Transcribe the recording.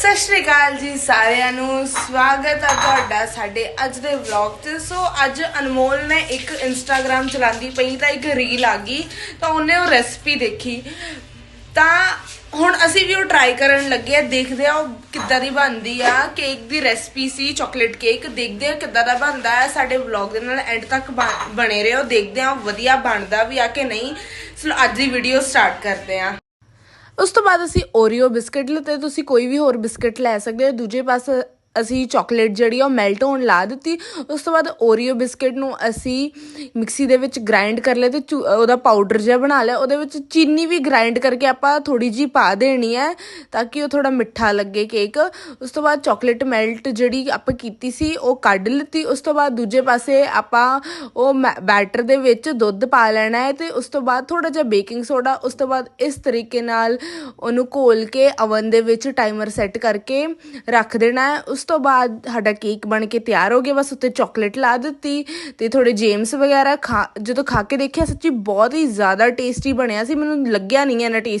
ਸਤਿ ਸ਼੍ਰੀ ਅਕਾਲ ਜੀ ਸਾਰਿਆਂ ਨੂੰ। ਸਵਾਗਤ ਹੈ ਤੁਹਾਡਾ ਸਾਡੇ ਅੱਜ ਦੇ ਵਲੌਗ 'ਚ ਸੋ ਅੱਜ ਅਨਮੋਲ ਨੇ ਇੱਕ ਇੰਸਟਾਗ੍ਰam ਚਲਾਉਂਦੀ ਪਈ ਤਾਂ ਇੱਕ ਰੀਲ ਆ ਗਈ, ਤਾਂ ਉਹਨੇ ਉਹ ਰੈਸਪੀ ਦੇਖੀ। ਤਾਂ ਹੁਣ ਅਸੀਂ ਵੀ ਉਹ ਟਰਾਈ ਕਰਨ ਲੱਗੇ ਆ, ਦੇਖਦੇ ਆ ਉਹ ਕਿੱਦਾਂ ਦੀ ਬਣਦੀ ਆ। ਕੇਕ ਦੀ ਰੈਸਪੀ ਸੀ ਚਾਕਲੇਟ ਕੇਕ ਦੇਖਦੇ ਆ ਕਿੱਦਾਂ ਦਾ ਬਣਦਾ ਹੈ ਸਾਡੇ ਵਲੌਗ ਦੇ ਨਾਲ ਐਂਡ ਤੱਕ ਬਣ- ਬਣੇ ਰਹੋ। ਦੇਖਦੇ ਆ ਵਧੀਆ ਬਣਦਾ ਵੀ ਆ ਕਿ ਨਹੀਂ। ਸੋ ਅੱਜ ਦੀ ਵੀਡੀਓ ਸਟਾਰਟ ਕਰਦੇ ਆ। ਉਸ ਤੋਂ ਬਾਅਦ ਅਸੀਂ ਓਰੀਓ ਬਿਸਕਟ ਲਿੱਤੇ ਤੁਸੀਂ ਕੋਈ ਵੀ ਹੋਰ ਬਿਸਕਟ ਲੈ ਸਕਦੇ ਹੋ। ਦੂਜੇ ਪਾਸੇ ਅਸੀਂ ਚਾਕਲੇਟ ਜਿਹੜੀ ਆ ਉਹ ਮੈਲਟ ਹੋਣ ਲਾ ਦਿੱਤੀ। ਉਸ ਤੋਂ ਬਾਅਦ ਓਰੀਓ ਬਿਸਕਟ ਨੂੰ ਅਸੀਂ ਮਿਕਸੀ ਦੇ ਵਿੱਚ ਗ੍ਰਾਈਂਡ ਕਰ ਲਿਆ ਤੇ ਚੂ- ਉਹਦਾ ਪਾਊਡਰ ਜਿਹਾ ਬਣਾ ਲਿਆ। ਉਹਦੇ ਵਿੱਚ ਚੀਨੀ ਵੀ ਗ੍ਰਾਈਂਡ ਕਰਕੇ ਆਪਾਂ ਥੋੜੀ ਜੀ ਪਾ ਦੇਣੀ ਹੈ ਤਾਂ ਕਿ ਉਹ ਥੋੜਾ ਮਿੱਠਾ ਲੱਗੇ ਕੇਕ ਉਸ ਤੋਂ ਬਾਅਦ ਚਾਕਲੇਟ ਮੈਲਟ ਜਿਹੜੀ ਆਪਾਂ ਕੀਤੀ ਸੀ, ਉਹ ਕੱਢ ਲਿੱਤੀ। ਉਸ ਤੋਂ ਬਾਅਦ ਦੂਜੇ ਪਾਸੇ ਆਪਾਂ ਉਹ ਬੈਟਰ ਦੇ ਵਿੱਚ ਦੁੱਧ ਪਾ ਲੈਣਾ ਹੈ ਤੇ ਉਸ ਤੋਂ ਬਾਅਦ ਥੋੜਾ ਜਿਹਾ ਬੇਕਿੰਗ ਸੋਡਾ ਉਸ ਤੋਂ ਬਾਅਦ ਇਸ ਤਰੀਕੇ ਨਾਲ ਉਹਨੂੰ ਘੋਲ ਕੇ ਅਵਨ ਦੇ ਵਿੱਚ ਟਾਈਮਰ ਸੈੱਟ ਕਰਕੇ ਰੱਖ ਦੇਣਾ ਹੈ। ਉਸ ਉਸ ਤੋਂ ਬਾਅਦ ਸਾਡਾ ਕੇਕ ਬਣ ਕੇ ਤਿਆਰ ਹੋ ਗਿਆ। ਬਸ ਉੱਤੇ ਚਾਕਲੇਟ ਲਾ ਦਿੱਤੀ ਤੇ ਥੋੜੇ ਜੇਮਸ ਵਗੈਰਾ ਖਾ, ਜਦੋਂ ਖਾ ਕੇ ਦੇਖਿਆ, ਸੱਚੀ ਬਹੁਤ ਹੀ ਜ਼ਿਆਦਾ ਟੇਸਟੀ ਬਣਿਆ ਸੀ। ਮੈਨੂੰ ਲੱਗਿਆ ਨਹੀਂ ਇਹਨਾਂ ਟੇਸਟੀ